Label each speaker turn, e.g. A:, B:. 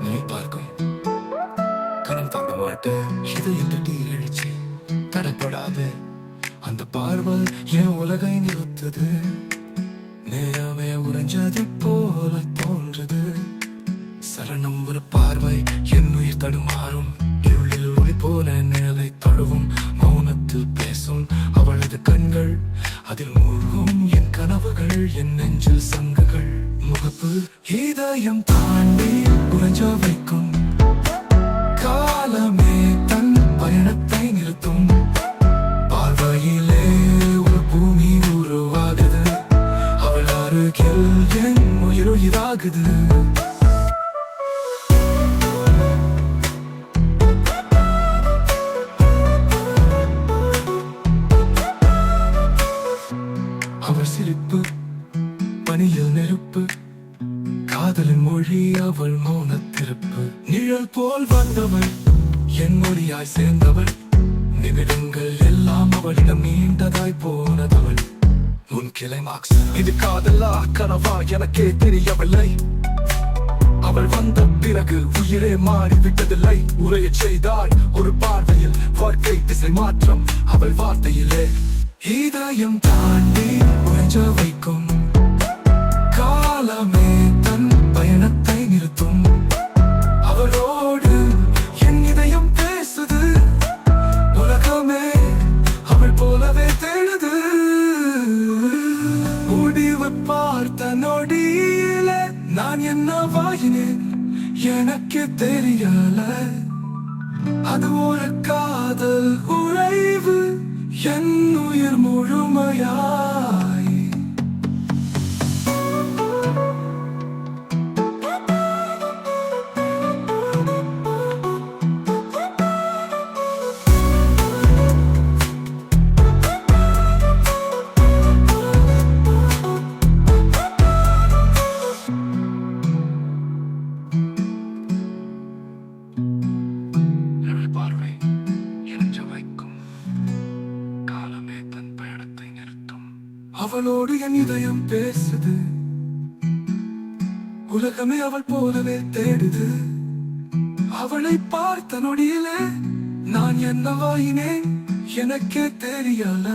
A: நீ பார்க்கும் எழுச்சி அந்த பார்வை என் உலகை நிறுத்தது. நேரமே உறைஞ்சது போல தோன்றது. சரணம் ஒரு பார்வை என் உயிர் தடுமாறும். இருளில் ஒளி போல நிழலை தழுவும். மௌனத்தில் பேசும் அவளது கண்கள் அதில் மூழ்கும் என் கனவுகள் என் நெஞ்சில் சங்குகள். முகப்பு இதயம் தாண்டி குறைஞ்ச வைக்கும் காலமே தன் பயணத்தை நிறுத்தும். பார்வையிலே ஒரு பூமி உருவாகுது. அவள் அருகில் என் உயிர் சிரிப்பு பனியில் நெருப்பு காதலின் மொழி அவள் மௌனத்திருப்பு நிழல் போல் வந்தவள் என் மொழியாய் சேர்ந்தவள். நிமிடங்கள் எல்லாம் அவளிடம் நீண்டதாய் போனதவள். உன் கிளை மார்க்ஸ் இது காதலா கனவா எனக்கே தெரியவில்லை. அவள் வந்த பிறகு உயிரே மாறி விட்டதில்லை செய்தாள் உறைஞ்ச வைக்கும் காலமே தன் பயணத்தை நிறுத்தும். அவளோடு என் இதயம் பேசுது. உலகமே அவள் போலவே தேடுது. முடிவு பார்த்த நொடியில நான் என்ன வாயினேன் எனக்கு தெரியல. அது ஒரு காதல் உழைவு. என் அவளோடு என் இதயம் பேசுது. உலகமே அவள் போலவே தேடுது. அவளை பார்த்த நொடியிலே நான் என்னவாயினேன்? எனக்கே தெரியல